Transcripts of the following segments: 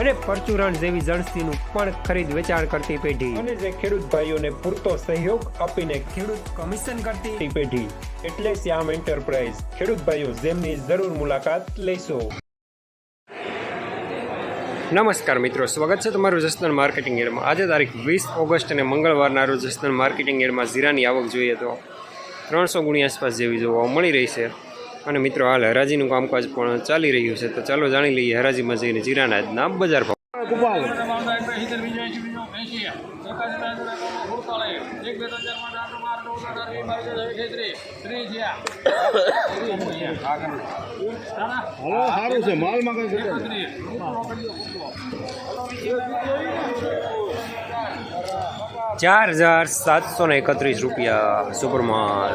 અને પરચુરણ જેવી જણસીનું પણ ખરીદ વેચાણ કરતી પેઢી. અને જે ખેડૂત ભાઈઓને પૂરતો સહયોગ આપીને ખેડૂત કમિશન કરતી પેઢી. એટલે શ્યામ એન્ટરપ્રાઇઝ. ખેડૂત ભાઈઓ જેમની જરૂર મુલાકાત લેશો. નમસ્કાર મિત્રો સ્વાગત છે તમારું જસદણ માર્કેટિંગ એડમાં. આજે તારીખ વીસ ઓગસ્ટ અને મંગળવારના રોજ જસદણ માર્કેટિંગ એડમાં જીરાની આવક જોઈએ તો ત્રણસો ગુણી આસપાસ જેવી જોવા મળી રહી છે. અને મિત્રો હાલ હરાજીનું કામકાજ પણ ચાલી રહ્યું છે. તો ચાલો જાણી લઈએ હરાજીમાં જઈને જીરાના બજાર ભાવ. સારું છે. ચાર હજાર સાતસો ને એકત્રીસ રૂપિયા સુપરમાલ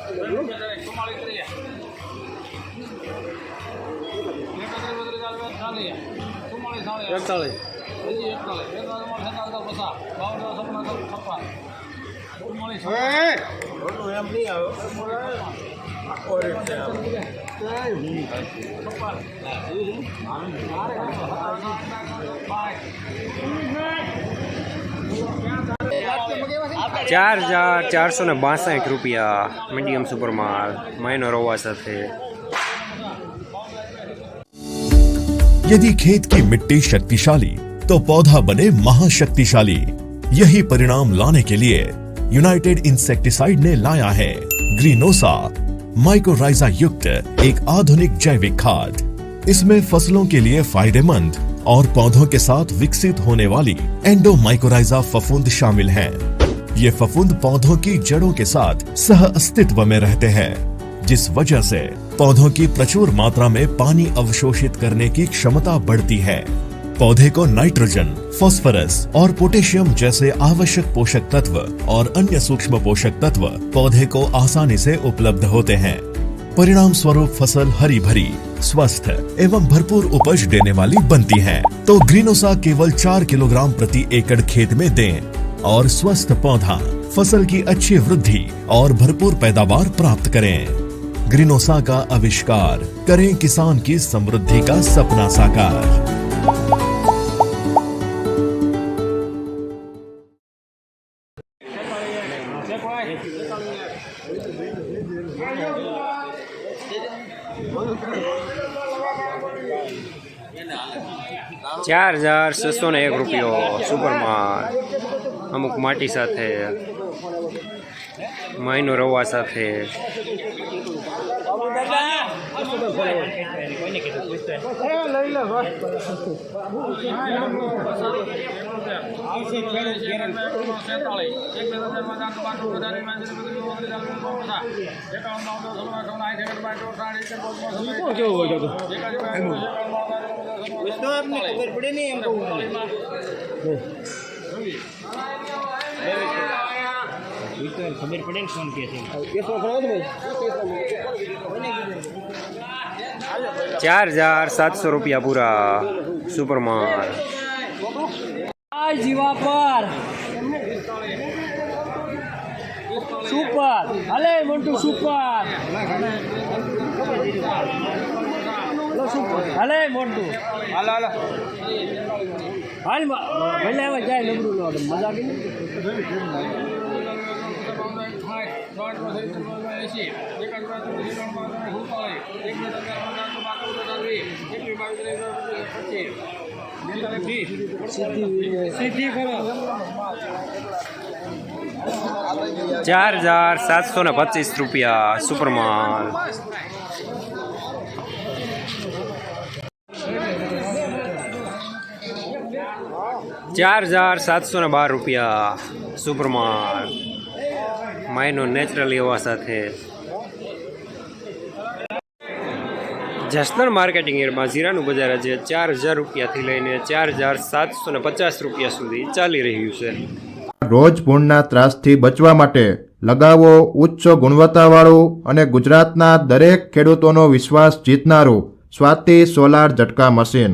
એકતાળીસ એમ નહીં ચાર હજાર ચારસો ને બાસઠ રૂપિયા મીડિયમ સુપરમાલ માઇનો રવા સાથે यदि खेत की मिट्टी शक्तिशाली तो पौधा बने महाशक्तिशाली यही परिणाम लाने के लिए यूनाइटेड इंसेक्टिसाइड ने लाया है ग्रीनोसा माइक्रोराइजा युक्त एक आधुनिक जैविक खाद इसमें फसलों के लिए फायदेमंद और पौधों के साथ विकसित होने वाली एंडो माइक्रोराइजा फफूंद शामिल हैं। ये फफूंद पौधों की जड़ों के साथ सह अस्तित्व में रहते हैं, जिस वजह से पौधों की प्रचुर मात्रा में पानी अवशोषित करने की क्षमता बढ़ती है। पौधे को नाइट्रोजन, फास्फोरस और पोटेशियम जैसे आवश्यक पोषक तत्व और अन्य सूक्ष्म पोषक तत्व पौधे को आसानी से उपलब्ध होते हैं। परिणाम स्वरूप फ़सल हरी भरी स्वस्थ एवं भरपूर उपज देने वाली बनती है। तो ग्रीनोसा केवल चार किलोग्राम प्रति एकड़ खेत में दें। और स्वस्थ पौधा फसल की अच्छी वृद्धि और भरपूर पैदावार प्राप्त करें ग्रीनोसा का आविष्कार करें किसान की समृद्धि का सपना साकार ચાર હજાર છસો ને એક રૂપિયો સુપરમાલ અમુક માટી સાથે માઇનો રવા સાથે કેવું હોય તો ખબર પડે ને કોણ કે છે ચાર હજાર સાતસો રૂપિયા પૂરા. સુપરમાલ જીવા પર. સુપર. હલે મોટું સુપર. હલે મોટું. હાલો હાલો. હાલ ભલે હવે જાય નબળું લો મજા આવી ચાર હજાર સાતસો ને પચીસ રૂપિયા સુપરમાલ. ચાર હજાર સાતસો ને બાર રૂપિયા. સુપરમાલ માયનો નેચરલ એવા સાથે. જસનર માર્કેટિંગ એરમાં જીરાનું બજાર આજે ચાર હજાર રૂપિયાથી લઈને ચાર હજાર સાતસો ને પચાસ રૂપિયા સુધી ચાલી રહ્યું છે. રોજ ભૂણના ત્રાસથી બચવા માટે લગાવો ઉચ્ચ ગુણવત્તાવાળું અને ગુજરાતના દરેક ખેડૂતોનો વિશ્વાસ જીતનારું સ્વાતિ સોલાર ઝટકા મશીન.